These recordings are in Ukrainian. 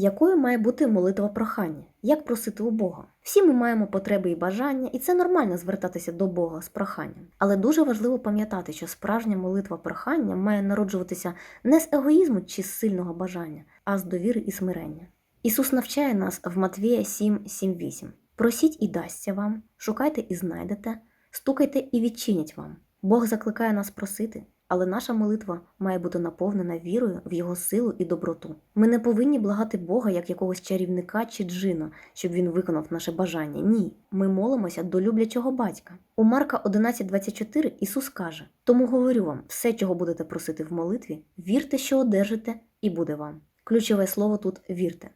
Якою має бути молитва прохання? Як просити у Бога? Всі ми маємо потреби і бажання, і це нормально звертатися до Бога з проханням. Але дуже важливо пам'ятати, що справжня молитва прохання має народжуватися не з егоїзму чи з сильного бажання, а з довіри і смирення. Ісус навчає нас в Матвія 7, 7, 8. Просіть і дасться вам, шукайте і знайдете, стукайте і відчинять вам. Бог закликає нас просити, але наша молитва має бути наповнена вірою в Його силу і доброту. Ми не повинні благати Бога як якогось чарівника чи джина, щоб він виконав наше бажання. Ні, ми молимося до люблячого батька. У Марка 11.24 Ісус каже: Тому говорю вам, все, чого будете просити в молитві, вірте, що одержите, і буде вам. Ключове слово тут вірте.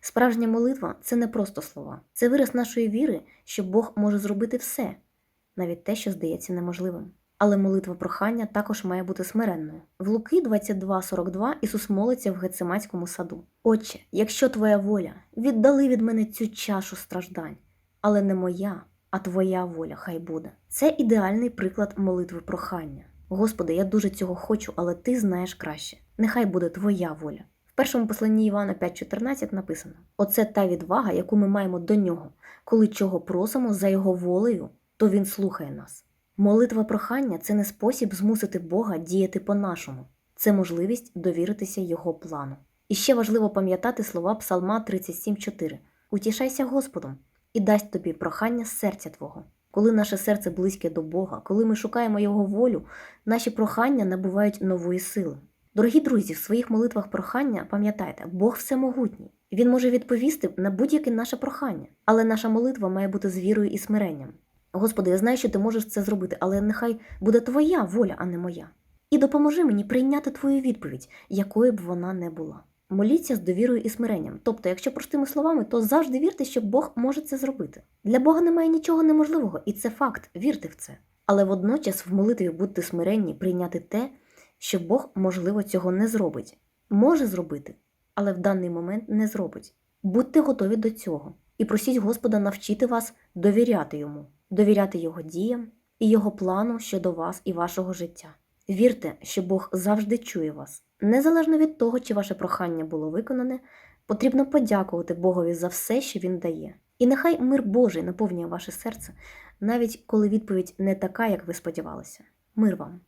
Справжня молитва це не просто слова, це вираз нашої віри, що Бог може зробити все, навіть те, що здається неможливим. Але молитва прохання також має бути смиренною. В Луки 22.42 Ісус молиться в Гециманському саду. Отче, якщо твоя воля, віддали від мене цю чашу страждань, але не моя, а твоя воля хай буде. Це ідеальний приклад молитви прохання. Господи, я дуже цього хочу, але ти знаєш краще. Нехай буде твоя воля. В першому посланні Івана 5.14 написано: Оце та відвага, яку ми маємо до нього, коли чого просимо за його волею, то він слухає нас. Молитва прохання це не спосіб змусити Бога діяти по-нашому, це можливість довіритися Його плану. І ще важливо пам'ятати слова Псалма 37.4 Утішайся Господом і дасть тобі прохання з серця Твого. Коли наше серце близьке до Бога, коли ми шукаємо Його волю, наші прохання набувають нової сили. Дорогі друзі, в своїх молитвах прохання пам'ятайте, Бог всемогутній. Він може відповісти на будь-яке наше прохання, але наша молитва має бути з вірою і смиренням. Господи, я знаю, що ти можеш це зробити, але нехай буде твоя воля, а не моя. І допоможи мені прийняти твою відповідь, якою б вона не була. Моліться з довірою і смиренням. Тобто, якщо простими словами, то завжди вірте, що Бог може це зробити. Для Бога немає нічого неможливого, і це факт, вірте в це. Але водночас в молитві будьте смиренні прийняти те, що Бог, можливо, цього не зробить. Може зробити, але в даний момент не зробить. Будьте готові до цього і просіть Господа навчити вас довіряти йому довіряти Його діям і Його плану щодо вас і вашого життя. Вірте, що Бог завжди чує вас. Незалежно від того, чи ваше прохання було виконане, потрібно подякувати Богові за все, що Він дає. І нехай мир Божий наповнює ваше серце, навіть коли відповідь не така, як ви сподівалися. Мир вам!